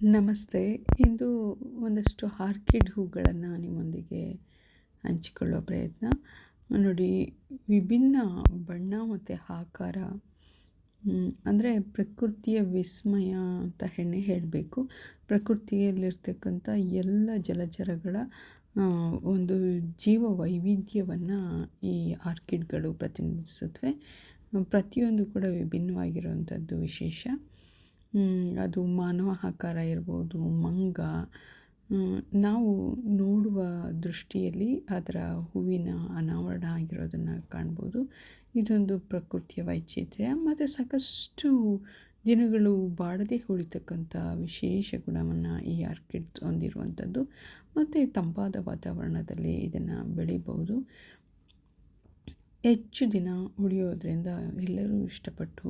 ನಮಸ್ತೆ. ಇಂದು ಒಂದಷ್ಟು ಆರ್ಕಿಡ್ ಹೂಗಳನ್ನು ನಿಮ್ಮೊಂದಿಗೆ ಹಂಚಿಕೊಳ್ಳೋ ಪ್ರಯತ್ನ. ನೋಡಿ, ವಿಭಿನ್ನ ಬಣ್ಣ ಮತ್ತು ಆಕಾರ ಅಂದರೆ ಪ್ರಕೃತಿಯ ವಿಸ್ಮಯ ಅಂತ ಹೆಣ್ಣೆ ಹೇಳಬೇಕು. ಪ್ರಕೃತಿಯಲ್ಲಿರ್ತಕ್ಕಂಥ ಎಲ್ಲ ಜಲಚರಗಳ ಒಂದು ಜೀವ ವೈವಿಧ್ಯವನ್ನು ಈ ಆರ್ಕಿಡ್ಗಳು ಪ್ರತಿನಿಧಿಸುತ್ತವೆ. ಪ್ರತಿಯೊಂದು ಕೂಡ ವಿಭಿನ್ನವಾಗಿರುವಂಥದ್ದು ವಿಶೇಷ. ಅದು ಮಾನವ ಆಕಾರ ಇರ್ಬೋದು, ಮಂಗ. ನಾವು ನೋಡುವ ದೃಷ್ಟಿಯಲ್ಲಿ ಅದರ ಹೂವಿನ ಅನಾವರಣ ಆಗಿರೋದನ್ನು ಕಾಣ್ಬೋದು. ಇದೊಂದು ಪ್ರಕೃತಿಯ ವೈಚಿತ್ರ್ಯ ಮತ್ತು ಸಾಕಷ್ಟು ದಿನಗಳು ಬಾಡದೆ ಉಳಿತಕ್ಕಂಥ ವಿಶೇಷ ಗುಣವನ್ನು ಈ ಆರ್ಕಿಡ್ಸ್ ಹೊಂದಿರುವಂಥದ್ದು. ಮತ್ತು ತಂಪಾದ ವಾತಾವರಣದಲ್ಲಿ ಇದನ್ನು ಬೆಳಿಬೋದು. ಹೆಚ್ಚು ದಿನ ಉಳಿಯೋದ್ರಿಂದ ಎಲ್ಲರೂ ಇಷ್ಟಪಟ್ಟು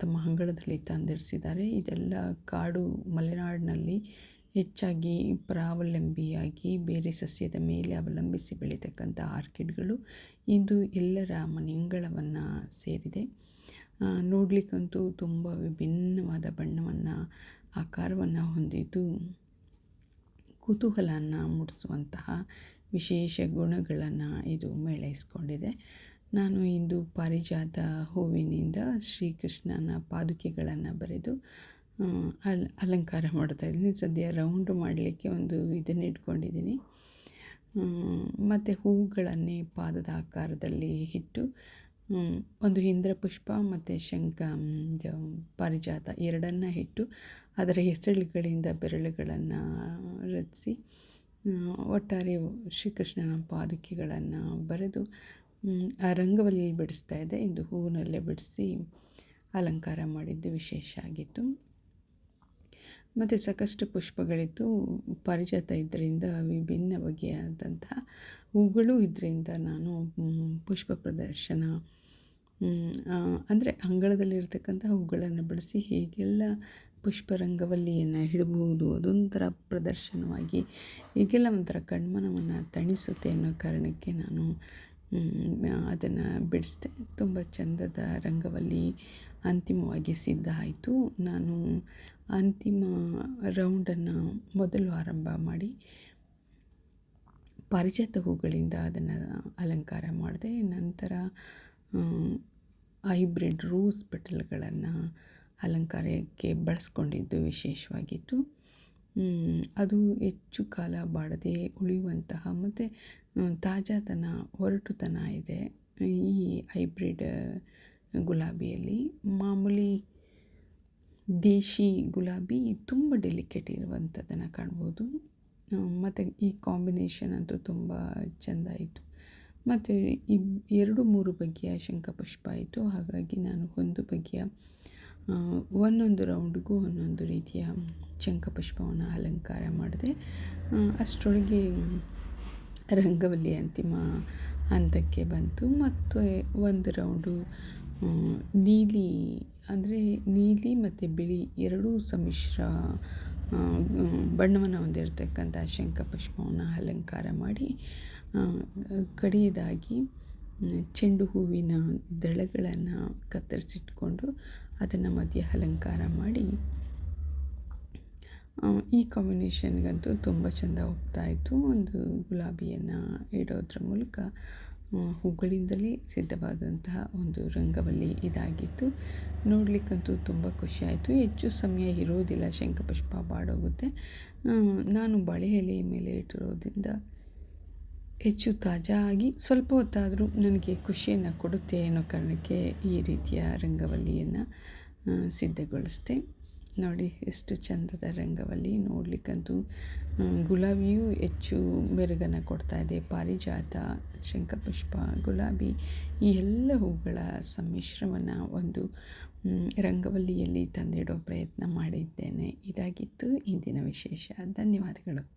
ತಮ್ಮ ಅಂಗಳದಲ್ಲಿ ತಂದಿರಿಸಿದ್ದಾರೆ. ಇದೆಲ್ಲ ಕಾಡು ಮಲೆನಾಡಿನಲ್ಲಿ ಹೆಚ್ಚಾಗಿ ಪರಾವಲಂಬಿಯಾಗಿ ಬೇರೆ ಸಸ್ಯದ ಮೇಲೆ ಅವಲಂಬಿಸಿ ಬೆಳೀತಕ್ಕಂಥ ಆರ್ಕಿಡ್ಗಳು ಇಂದು ಎಲ್ಲರ ಮನೆಯಂಗಳವನ್ನು ಸೇರಿದೆ. ನೋಡಲಿಕ್ಕಂತೂ ತುಂಬ ವಿಭಿನ್ನವಾದ ಬಣ್ಣವನ್ನು, ಆಕಾರವನ್ನು ಹೊಂದಿದ್ದು ಕುತೂಹಲವನ್ನು ಮೂಡಿಸುವಂತಹ ವಿಶೇಷ ಗುಣಗಳನ್ನು ಇದು ಮೇಳೈಸ್ಕೊಂಡಿದೆ. ನಾನು ಇಂದು ಪಾರಿಜಾತ ಹೂವಿನಿಂದ ಶ್ರೀಕೃಷ್ಣನ ಪಾದುಕೆಗಳನ್ನು ಬರೆದು ಅಲ್, ಅಲಂಕಾರ ಮಾಡ್ತಾಯಿದ್ದೀನಿ ಸದ್ಯ ರೌಂಡ್ ಮಾಡಲಿಕ್ಕೆ ಒಂದು ಇದನ್ನು ಇಟ್ಕೊಂಡಿದ್ದೀನಿ. ಮತ್ತು ಹೂಗಳನ್ನೇ ಪಾದದ ಆಕಾರದಲ್ಲಿ ಇಟ್ಟು ಒಂದು ಇಂದ್ರಪುಷ್ಪ ಮತ್ತು ಶಂಖ ಪಾರಿಜಾತ ಎರಡನ್ನು ಇಟ್ಟು, ಅದರ ಹೆಸರುಗಳಿಂದ ಬೆರಳುಗಳನ್ನು ರಚಿಸಿ ಒಟ್ಟಾರೆ ಶ್ರೀಕೃಷ್ಣನ ಪಾದುಕೆಗಳನ್ನು ಬರೆದು ಆ ರಂಗವಲ್ಲಿ ಬಿಡಿಸ್ತಾ ಇದೆ. ಇಂದು ಹೂವಿನಲ್ಲೇ ಬಿಡಿಸಿ ಅಲಂಕಾರ ಮಾಡಿದ್ದು ವಿಶೇಷ ಆಗಿತ್ತು. ಮತ್ತು ಸಾಕಷ್ಟು ಪುಷ್ಪಗಳಿತ್ತು ಪಾರಿಜಾತ ಇದರಿಂದ ವಿಭಿನ್ನ ಬಗೆಯಾದಂತಹ ಹೂಗಳು ಇದರಿಂದ ನಾನು ಪುಷ್ಪ ಪ್ರದರ್ಶನ ಅಂದರೆ ಅಂಗಳದಲ್ಲಿರ್ತಕ್ಕಂಥ ಹೂಗಳನ್ನು ಬಳಸಿ ಹೇಗೆಲ್ಲ ಪುಷ್ಪರಂಗವಲ್ಲಿಯನ್ನು ಹಿಡಬಹುದು ಅದೊಂಥರ ಪ್ರದರ್ಶನವಾಗಿ ಹೀಗೆಲ್ಲ ಒಂಥರ ಕಣ್ಮನವನ್ನು ತಣಿಸುತ್ತೆ ಅನ್ನೋ ಕಾರಣಕ್ಕೆ ನಾನು ಅದನ್ನು ಬಿಡಿಸಿದೆ. ತುಂಬ ಚಂದದ ರಂಗವಲ್ಲಿ ಅಂತಿಮವಾಗಿ ಸಿದ್ಧ ಆಯಿತು. ನಾನು ಅಂತಿಮ ರೌಂಡನ್ನು ಮೊದಲು ಆರಂಭ ಮಾಡಿ ಪಾರಿಜಾತ ಹೂಗಳಿಂದ ಅದನ್ನು ಅಲಂಕಾರ ಮಾಡಿದೆ. ನಂತರ ಹೈಬ್ರಿಡ್ ರೋಸ್ ಪೆಟಲ್ಗಳನ್ನು ಅಲಂಕಾರಕ್ಕೆ ಬಳಸ್ಕೊಂಡಿದ್ದು ವಿಶೇಷವಾಗಿತ್ತು. ಅದು ಹೆಚ್ಚು ಕಾಲ ಬಾಡದೆ ಉಳಿಯುವಂತಹ ಮತ್ತು ತಾಜಾತನ ಒರಟುತನ ಇದೆ. ಈ ಹೈಬ್ರಿಡ್ ಗುಲಾಬಿಯಲ್ಲಿ ಮಾಮೂಲಿ ದೇಶಿ ಗುಲಾಬಿ ತುಂಬ ಡೆಲಿಕೇಟ್ ಇರುವಂಥದ್ದನ್ನು ಕಾಣ್ಬೋದು. ಮತ್ತು ಈ ಕಾಂಬಿನೇಷನ್ ಅಂತೂ ತುಂಬ ಚೆಂದ ಆಯಿತು. ಮತ್ತು ಇಬ್ ಎರಡು ಮೂರು ಬಗೆಯ ಶಂಖಪುಷ್ಪ ಆಯಿತು. ಹಾಗಾಗಿ ನಾನು ಒಂದು ಬಗೆಯ ಒಂದೊಂದು ರೌಂಡ್ಗೂ ಒಂದೊಂದು ರೀತಿಯ ಶಂಖಪುಷ್ಪವನ್ನು ಅಲಂಕಾರ ಮಾಡಿದೆ ಅಷ್ಟರೊಳಗೆ ರಂಗವಲ್ಲಿ ಅಂತಿಮ ಹಂತಕ್ಕೆ ಬಂತು. ಮತ್ತು ಒಂದು ರೌಂಡು ನೀಲಿ, ಅಂದರೆ ನೀಲಿ ಮತ್ತು ಬಿಳಿ ಎರಡೂ ಸಮ್ಮಿಶ್ರ ಬಣ್ಣವನ್ನು ಹೊಂದಿರತಕ್ಕಂಥ ಶಂಖಪುಷ್ಪವನ್ನು ಅಲಂಕಾರ ಮಾಡಿ ಕಡೆಯದಾಗಿ ಚೆಂಡು ಹೂವಿನ ದಳಗಳನ್ನು ಕತ್ತರಿಸಿಟ್ಕೊಂಡು ಅದನ್ನು ಮಧ್ಯೆ ಅಲಂಕಾರ ಮಾಡಿ ಈ ಕಾಂಬಿನೇಷನ್ಗಂತೂ ತುಂಬ ಚೆಂದ ಹೋಗ್ತಾಯಿತ್ತು ಒಂದು ಗುಲಾಬಿಯನ್ನು ಇಡೋದ್ರ ಮೂಲಕ ಹೂಗಳಿಂದಲೇ ಸಿದ್ಧವಾದಂತಹ ಒಂದು ರಂಗವಲ್ಲಿ ಇದಾಗಿತ್ತು. ನೋಡಲಿಕ್ಕಂತೂ ತುಂಬ ಖುಷಿಯಾಯಿತು ಹೆಚ್ಚು ಸಮಯ ಇರೋದಿಲ್ಲ, ಶಂಖಪುಷ್ಪ ಬಾಡೋಗುತ್ತೆ. ನಾನು ಬಾಳೆ ಎಲೆ ಮೇಲೆ ಇಟ್ಟಿರೋದ್ರಿಂದ ಹೆಚ್ಚು ತಾಜಾ ಆಗಿ ಸ್ವಲ್ಪ ಹೊತ್ತಾದರೂ ನನಗೆ ಖುಷಿಯನ್ನು ಕೊಡುತ್ತೆ ಅನ್ನೋ ಕಾರಣಕ್ಕೆ ಈ ರೀತಿಯ ರಂಗವಲ್ಲಿಯನ್ನು ಸಿದ್ಧಗೊಳಿಸಿದೆ. ನೋಡಿ, ಎಷ್ಟು ಚಂದದ ರಂಗವಲ್ಲಿ ನೋಡಲಿಕ್ಕಂತೂ ಗುಲಾಬಿಯೂ ಹೆಚ್ಚು ಮೆರುಗನ್ನು ಕೊಡ್ತಾ ಇದೆ. ಪಾರಿಜಾತ, ಶಂಖಪುಷ್ಪ, ಗುಲಾಬಿ, ಈ ಎಲ್ಲ ಹೂಗಳ ಸಮ್ಮಿಶ್ರವನ್ನು ಒಂದು ರಂಗವಲ್ಲಿಯಲ್ಲಿ ತಂದಿಡೋ ಪ್ರಯತ್ನ ಮಾಡಿದ್ದೇನೆ. ಇದಾಗಿತ್ತು ಇಂದಿನ ವಿಶೇಷ. ಧನ್ಯವಾದಗಳು.